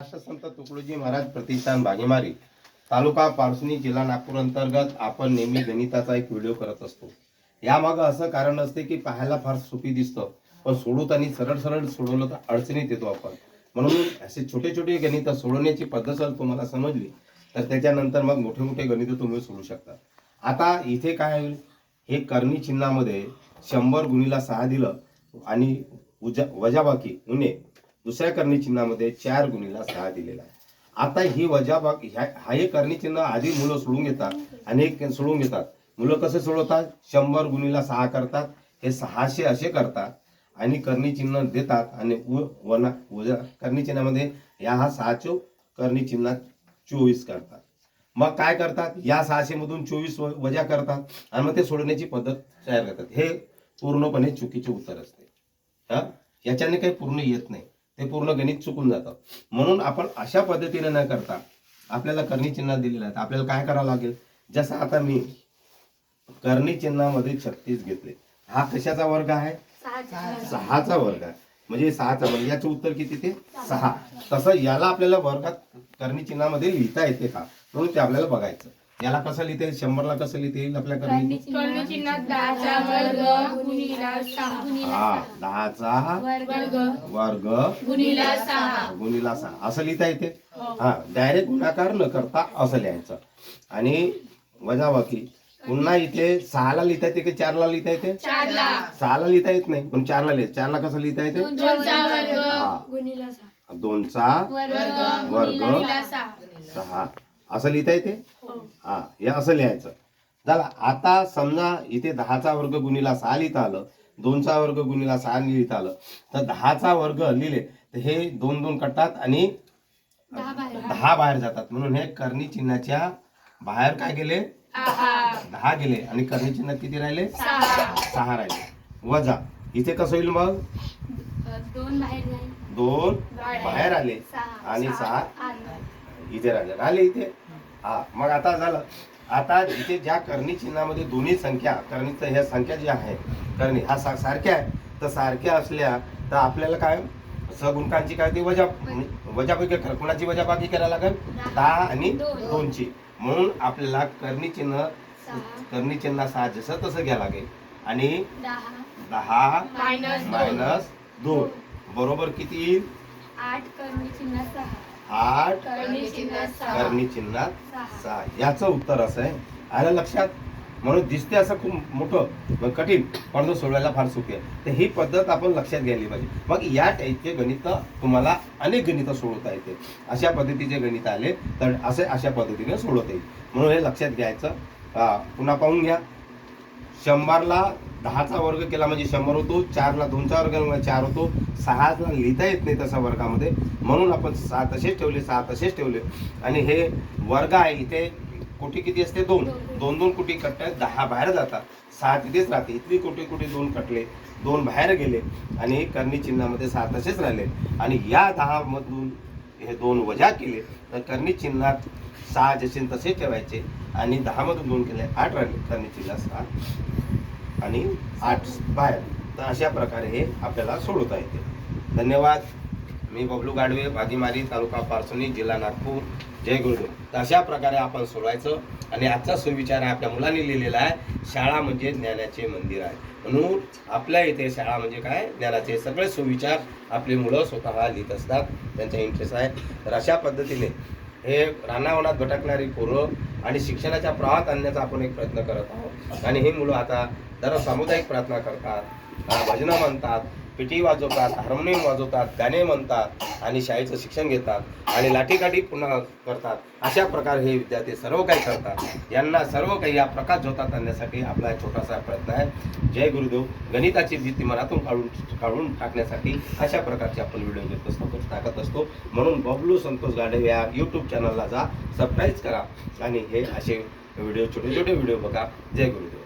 संत तुकडोजी महाराज प्रतिष्ठान बागेमारी तालुका पारसुनी जिल्हा नागपूर अंतर्गत आपण नेहमी गणिताचा एक व्हिडिओ करत असतो. यामागं असं कारण असते की पाहायला फार सोपी दिसतं पण सोडवताना सरळ सरळ सोडवलं तर अडचणीत येतो आपण. म्हणून असे छोटे छोटे गणित सोडवण्याची पद्धत जर तुम्हाला समजली तर त्याच्यानंतर मग मोठे मोठे गणित तुम्ही सोडू शकता. आता इथे काय होईल? हे करणी चिन्हामध्ये शंभर गुणीला सहा दिलं आणि उजा वजाबाकी उणे दुसऱ्या करणी चिन्हामध्ये चार गुणीला सहा दिलेला आहे. आता ही वजाबाग ह्या हा हे करणी चिन्ह आधी मुलं सोडून घेतात अनेक सोडून घेतात. मुलं कसे सोडवतात? शंभर गुणीला सहा करतात. हे सहाशे असे करतात आणि कर्णीचिन्ह देतात आणि उ वना वजा करणी चिन्हामध्ये या हा सहा चो चिन्हात चोवीस करतात. मग काय करतात? या सहाशेमधून चोवीस वजा करतात आणि मग ते सोडण्याची पद्धत तयार करतात. हे पूर्णपणे चुकीचे उत्तर असते. हा? याच्याने काही पूर्ण येत नाही. ते पूर्ण गणित चुकून जातं. म्हणून आपण अशा पद्धतीने न करता आपल्याला करणी चिन्ह दिलेलं आहे. तर आपल्याला काय करावं लागेल? जसं आता मी करणी चिन्हामध्ये छत्तीस घेतले. हा कशाचा वर्ग आहे? सहाचा वर्ग आहे. म्हणजे सहाचा वर्ग. याचं उत्तर किती ते? सहा. तसं याला आपल्याला वर्गात करणी चिन्हामध्ये लिहिता येते का? म्हणून ते आपल्याला बघायचं. याला कसं लिहिता येईल? शंभरला कसं लिहिता येईल आपल्या करणी कर्ण चिन्हात दहाचा वर्ग गुणिला सहा. हा दहाचा वर्ग. वर्ग. गुणिला सहा. गुणिला सहा. असं लिहिता येते? हा. डायरेक्ट गुणाकार न करता असं लिहायचं. आणि वजाबाकी पुन्हा इथे सहाला लिहिता येते की चारला लिहिता येते? चारला. सहाला लिहिता येत नाही. पण चारला लिहित चारला कसं लिहिता येते? दोनचा वर्ग. हा. दोनचा वर्ग. वर्ग. गुणिला सहा. सहा. असं लिहिता येते? हो. हा हे असं लिहायचं. झाला आता समजा इथे दहाचा वर्ग गुणिला सहा लिहिता आलं दोनचा वर्ग गुणिला सहा लिहिता आलं तर दहाचा वर्ग लिहिले तर हे दोन दोन कटतात आणि दहा बाहेर. जातात. म्हणून हे कर्णी चिन्हाच्या बाहेर काय गेले? दहा गेले. आणि कर्णी चिन्हात किती राहिले? सहा. राहिले. वजा. इथे कसं होईल मग? दोन बाहेर आले. आणि सहा. इथे राहिले राहिले इथे? हा मग आता झालं. आता इथे ज्या करणी चिन्हामध्ये दोन्ही संख्या करणीचं ह्या संख्या ज्या आहे करणी हा सा- सारख्या आहे. तर सारख्या असल्या तर आपल्याला काय सगुणकांची काय ती वजा वजापैकी कर- कुणाची वजाबाकी करायला लागेल? दहा. आणि दोन. दोनची. म्हणून आपल्याला करणी चिन्ह करणी चिन्ह सहा जसं तसं घ्यावं लागेल. आणि दहा. मायनस दोन. बरोबर किती येईल? आठ कर्णी चिन्ह सहा. आठ. कर्णी चिन्हात सहा. याचं उत्तर असं आहे. आलं लक्षात? म्हणून दिसते असं खूप मोठं पण कठीण पण तो सोडवायला फार सोपी आहे. तर ही पद्धत आपण लक्षात घ्यायला पाहिजे. मग या टाईपचे गणित तुम्हाला अनेक गणितं सोडवता येते. अशा पद्धतीचे गणित आले तर असे अशा पद्धतीने सोडवता येईल. म्हणून हे लक्षात घ्यायचं. पुन्हा पाहून घ्या. शंभरला दहाचा वर्ग केला म्हणजे शंभर होतो चारला दोनचा वर्ग केला म्हणजे चार होतो सहाला लिहिता येत नाही तसा वर्गामध्ये. म्हणून आपण सहा तसेच ठेवले सहा तसेच ठेवले. आणि हे वर्ग आहे इथे कोटी किती असते? दोन. दोन. दोन कोटी कटतात दहा बाहेर जातात. सहा तिथेच राहते. इथली कोटी कोटी दोन कटले दोन बाहेर गेले. आणि करणी चिन्हामध्ये सहा तसेच राहिले. आणि या दहा मधून हे दोन वजा केले तर करणी चिन्हात सहा जसे तसे ठेवायचे. आणि दहा मधून दोन केले आठ राहिले. करणी चिन्हात सहा आणि आठ बाहेर. तर अशा प्रकारे हे आपल्याला सोडवता येते. धन्यवाद. मी बबलू गाडवे भाजीमारी तालुका पारसोनी जिल्हा नागपूर. जय गुरुदेव. तर अशा प्रकारे आपण सोडवायचं. आणि आजचा सुविचार आहे आपल्या मुलांनी लिहिलेला आहे. शाळा म्हणजे ज्ञानाचे मंदिर आहे. म्हणून आपल्या इथे शाळा म्हणजे काय? ज्ञानाचे सगळे सुविचार आपली मुलं स्वतः लिहित असतात. त्यांचा इंटरेस्ट आहे. तर अशा पद्धतीने हे रानावनात भटकणारी पोरं आणि शिक्षणाच्या प्रवाहात आणण्याचा आपण एक प्रयत्न करत आहोत. आणि ही मुलं आता दर सामुदायिक प्रार्थना करतात भजनं म्हणतात पिटी वाजवतात हार्मोनियम वाजवतात गाणे म्हणतात आणि शाळेचं शिक्षण घेतात आणि लाठीकाठी पुन्हा करतात. अशा प्रकारे हे विद्यार्थी सर्व काही करतात. यांना सर्व काही या प्रकाश ज्योतात आणण्यासाठी आपला एक छोटासा प्रयत्न आहे. जय गुरुदेव. गणिताची भीती मनातून काढून काढून टाकण्यासाठी अशा प्रकारचे आपण व्हिडिओ घेत असतो टाकत असतो. म्हणून बबलू संतोष गाडे या यूट्यूब चॅनलला जा सबस्क्राईब करा आणि हे असे व्हिडिओ छोटे छोटे व्हिडिओ बघा. जय गुरुदेव.